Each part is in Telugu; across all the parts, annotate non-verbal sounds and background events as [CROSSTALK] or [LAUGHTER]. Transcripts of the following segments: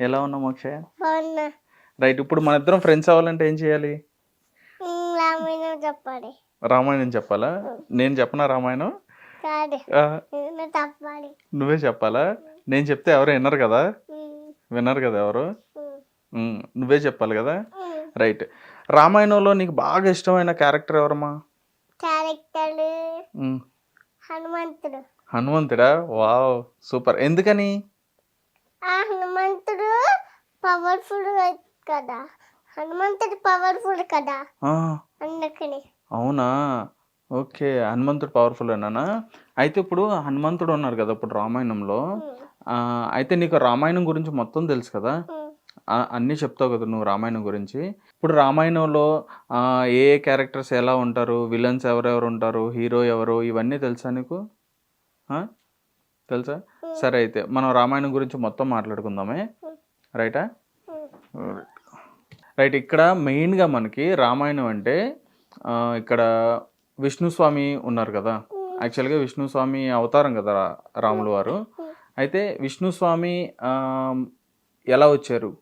ఎలా ఉన్నావు బాగున్నా. రైట్ ఇప్పుడు మన ఇద్దరం ఫ్రెండ్స్ అవ్వాలంటే ఏం చేయాలి? రామాయణం చెప్పాలి. రామాయణం చెప్పాలా? నేను చెప్పనా రామాయణం? నువ్వే చెప్పాలా? నేను చెప్తే ఎవరు వినరు కదా? వినరు కదా ఎవరు? నువ్వే చెప్పాలి కదా. రైట్. రామాయణంలో నీకు బాగా ఇష్టమైన క్యారెక్టర్ ఎవరమ్మా? క్యారెక్టర్ హనుమంతుడు. హనుమంతుడా? Wow super. ఎందుకని? పవర్ఫుల్ కదా. హనుమంతుడు పవర్ఫుల్ కదా. అందుకని. అవునా? ఓకే. హనుమంతుడు పవర్ఫుల్ అన్నానా? అయితే ఇప్పుడు హనుమంతుడు ఉన్నారు కదా ఇప్పుడు రామాయణంలో. అయితే నీకు రామాయణం గురించి మొత్తం తెలుసు కదా? అన్నీ చెప్తావు కదా నువ్వు రామాయణం గురించి. ఇప్పుడు రామాయణంలో ఏ ఏ క్యారెక్టర్స్ ఎలా ఉంటారు? విలన్స్ ఎవరెవరు ఉంటారు? హీరో ఎవరు? ఇవన్నీ తెలుసా నీకు? తెలుసా? సరే అయితే మనం రామాయణం గురించి మొత్తం మాట్లాడుకుందామే. రైటా. రైట్ ఇక్కడ మెయిన్గా మనకి రామాయణం అంటే ఇక్కడ విష్ణు స్వామి ఉన్నారు కదా. యాక్చువల్గా విష్ణు స్వామి అవతారం కదా రాములు వారు. అయితే విష్ణు స్వామి ఆ, ఎలా వచ్చారు?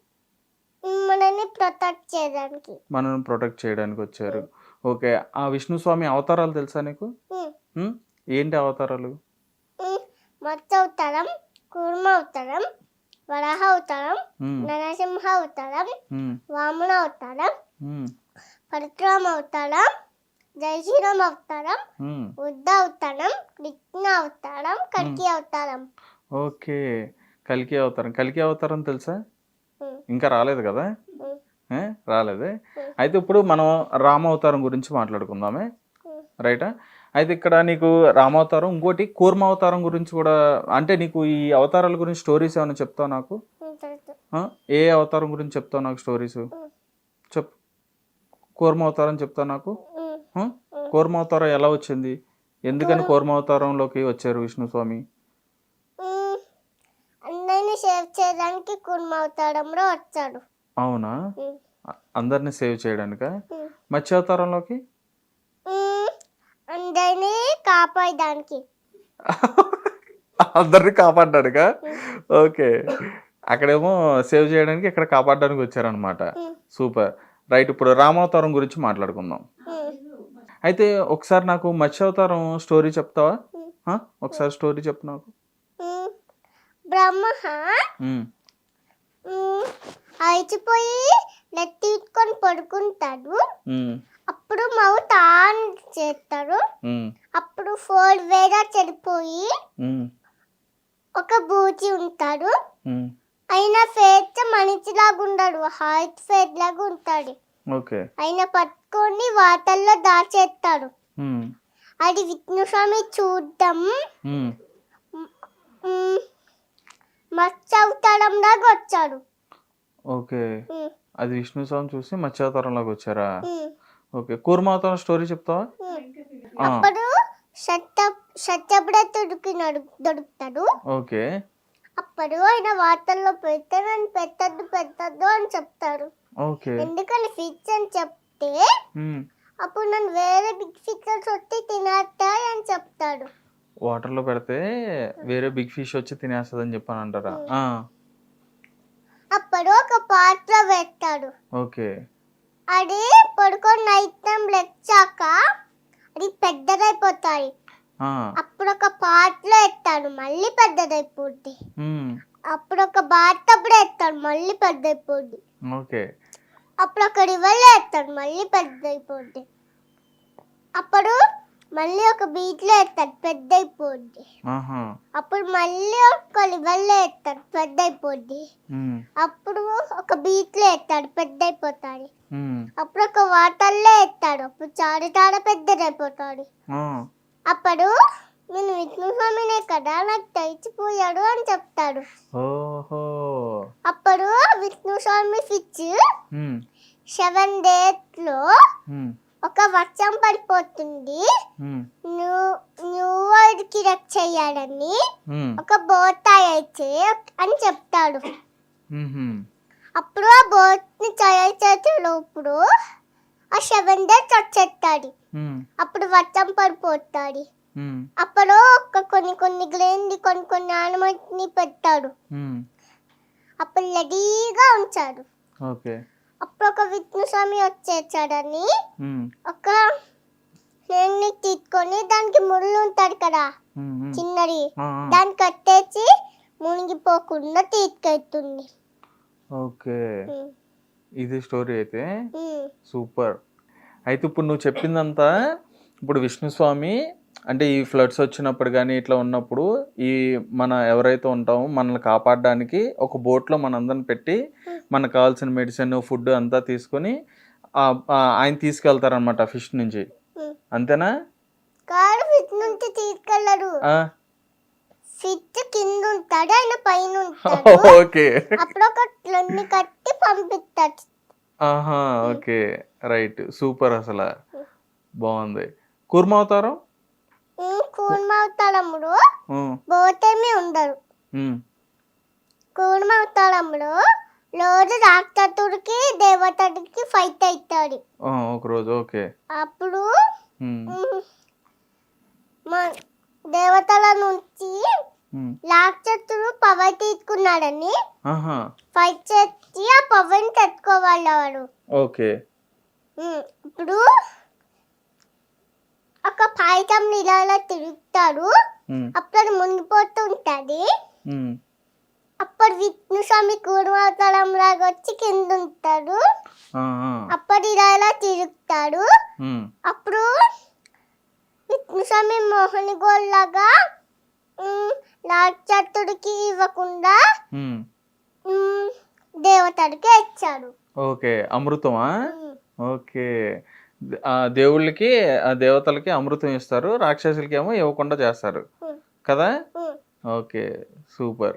మనల్ని ప్రొటెక్ట్ చేయడానికి. వచ్చారు. ఓకే ఆ విష్ణు స్వామి అవతారాలు తెలుసా నీకు? ఏంటి అవతారాలు. మత్స్య అవతారం కూర్మ అవతారం వరాహ అవతారం నరసింహ అవతారం వామన అవతారం పరశురామ అవతారం జై శ్రీరామ్ అవతారం. బుద్ధ అవతారం కృష్ణ అవతారం కల్కి అవతారం ఓకే. కల్కి అవతారం కల్కి అవతారం తెలుసా ఇంకా రాలేదు కదా? రాలేదే? అయితే ఇప్పుడు మనం రామావతారం గురించి మాట్లాడుకుందామే. రైటా? అయితే ఇక్కడ నీకు రామావతారం ఇంకోటి కూర్మావతారం గురించి కూడా అంటే నీకు ఈ అవతారాల గురించి స్టోరీస్ ఏమైనా చెప్తావు నాకు? ఏ అవతారం గురించి చెప్తావు నాకు స్టోరీస్ చెప్పు. కూర్మావతారం చెప్తావు నాకు? ఉమ్, ఆ? కూర్మావతారం ఎలా వచ్చింది? ఎందుకని కూర్మావతారంలోకి వచ్చారు విష్ణు స్వామి ఉమ్. అందరినీ సేవ్ చేయడానికి కుర్మ అవతారంలో వచ్చాడు. అవునా? అందరిని సేవ్ చేయడానిక. మత్స్య అవతారంలోకి అందరినీ కాపాడడానికి. అందరిని కాపాడడానిక? ఓకే. అక్కడేమో సేవ్ చేయడానికి ఇక్కడ కాపాడడానికి వచ్చారనమాట సూపర్. రైట్ ఇప్పుడు రామావతారం గురించి మాట్లాడుకుందాం. అయితే ఒకసారి నాకు మత్స్యావతారం స్టోరీ చెప్తావా? ఒకసారి స్టోరీ చెప్పు నాకు. బ్రహ్మ అలసిపోయి నెత్తికొని పడుకుంటాడు. అప్పుడు మౌత్ ఆన్ చేస్తాడు. ఉమ్, అప్పుడు ఫోర్ వేగా చెడిపోయి ఒక బూచి ఉంటాడు. ఆయన ఫేస్ మనిషిలాగా ఉండడు హార్ట్ ఫేస్ లాగా ఉంటాడు. ఓకే. ఆయన పట్టుకొని వాటర్లో దాచేస్తాడు. అది విష్ణుస్వామి చూడడం. ఉమ్. ఉమ్, మత్స్య అవతారం లాగా వచ్చాడు. ఓకే. అది విష్ణు స్వామి చూసి మత్స్యావతారంలోకి వచ్చారా? ఉమ్, ఓకే. కూర్మావతారం స్టోరీ చెప్తావా? అప్పుడు సత్య సత్యబ్రతుడికి నడు దొరుకుతాడు. ఓకే. అప్పుడు ఆయన వార్తల్లో పెడితే నన్ను పెట్టద్దు పెట్టద్దు అని చెప్తాడు. ఓకే. ఎందుకని ఫిక్స్ అని చెప్తే. అప్పుడు నన్ను వేరే బిగ్ ఫిక్సర్స్ వచ్చి తినేస్తాయి అని చెప్తాడు. వాటర్లో పెడితే వేరే బిగ్ ఫిష్ వచ్చి తినేస్తుంది అని చెప్పని అంటారా అప్పుడు ఒక పాత్ర వేస్తాడు. ఓకే. అది పడుకొని టైం లెచ్చాక అది పెద్దదైపోతాయి. ఆ, అప్పుడు ఒక పాటలో ఎత్తాడు మళ్ళీ పెద్దదైపోద్ది. అప్పుడు ఒక బాతప్పుడు ఎత్తాడు మళ్ళీ పెద్దదైపోద్ది. ఓకే. అప్పుడు ఒక రివర్లో ఎత్తాడు మళ్ళీ పెద్దదైపోద్ది. అప్పుడు మళ్ళీ ఒక బీచ్లో ఎత్తాడు పెద్దయిపోద్ది. ఆహా. అప్పుడు మళ్ళీ ఒక రివర్లో ఎత్తాడు పెద్దయిపోద్ది. ఉమ్, అప్పుడు ఒక బీచ్లో ఎత్తాడు పెద్దయిపోతాడు. ఉమ్, అప్పుడు ఒక వాటర్లో ఎత్తాడు అప్పుడు చాడు చాడ పెద్దదైపోతాడు. ఆ, అప్పుడు నేను విష్ణు స్వామినే కదా నాకు తెలిసిపోయాడు అని చెప్తాడు. ఓహో. అప్పుడు విష్ణు స్వామి ఫిచ్ ఉమ్, సెవెన్ డేస్లో ఉమ్, ఒక వర్షం పడిపోతుంది. ఉమ్, న్యూ న్యూ వరల్డ్కి రక్ చేయాలని ఒక తయారు చేయ అని చెప్తాడు. అప్పుడు ఆ బోట్ని తయారు చేసేటప్పుడు ఆ వచ్చేస్తాడు ఉమ్, అప్పుడు వర్షం పడిపోతాడు అప్పుడు ఒక కొన్ని కొన్ని గ్రెయిన్ కొన్ని కొన్ని ఆనమని పెడతాడు. ఉమ్, అప్పుడు రెడీగా ఉంచాడు. ఓకే. అప్పుడు ఒక విష్ణు స్వామి వచ్చేసాడని ఒక నేను తీసుకొని దానికి ముళ్ళు ఉంటాడు కదా. చిన్నది. దాన్ని కట్టేసి మునిగిపోకుండా తీసుకెళ్తుంది. ఓకే. ఇది స్టోరీ అయితే సూపర్. అయితే ఇప్పుడు నువ్వు చెప్పిందంతా ఇప్పుడు విష్ణుస్వామి అంటే ఈ ఫ్లడ్స్ వచ్చినప్పుడు కానీ ఇట్లా ఉన్నప్పుడు ఈ మన ఎవరైతే ఉంటామో మనల్ని కాపాడడానికి ఒక బోట్లో మనందరిని పెట్టి మనకు కావాల్సిన మెడిసిన్ ఫుడ్ అంతా తీసుకొని ఆయన తీసుకెళ్తారనమాట ఫిష్ నుంచి. అంతేనా? కాదు ఫిట్ నుంచి తీసుకెళ్ళడు ఆ, ఫిట్ కింద ఉంటాడు ఆయన పైన ఉంటాడు [LAUGHS] ఓకే. అప్పుడు ఒక లొన్ని కట్టి పంపిస్తాడు ఆహా ఓకే. రైట్. సూపర్ అసలు. బాగుంది. కూర్మావతారం? కూర్మవుతాడమ్ముడు ఉమ్, బోటేమీ ఉండరు. ఉమ్, కూర్మవుతాడమ్ముడు రోజు రాక్షసుడికి దేవతడికి ఫైట్ అవుతాడు ఆ, ఒకరోజు ఓకే. అప్పుడు దేవతల నుంచి రాక్షసుడు పవర్ తీసుకున్నాడని ఫైట్ చేసి ఆ పవర్ని తెచ్చుకోవాలి వాడు. ఓకే. ఇప్పుడు ఒక పాయసం ఇలా ఇలా తిరుగుతాడు అప్పుడు మునిగిపోతూ ఉంటుంది ఉమ్, అప్పుడు విష్ణు స్వామి కూడవతలం లాగా వచ్చి కింద ఉంటాడు అప్పుడు ఇలా ఇలా తిరుగుతాడు. అప్పుడు విష్ణు స్వామి మోహన్ గోల్ లాగా ఇవ్వకుండా దేవతడికి ఇచ్చాడు. ఓకే అమృతమా? ఓకే. ఆ దేవుళ్ళకి దేవతలకి అమృతం ఇస్తారు రాక్షసులకి ఏమో ఇవ్వకుండా చేస్తారు. కదా. Okay super.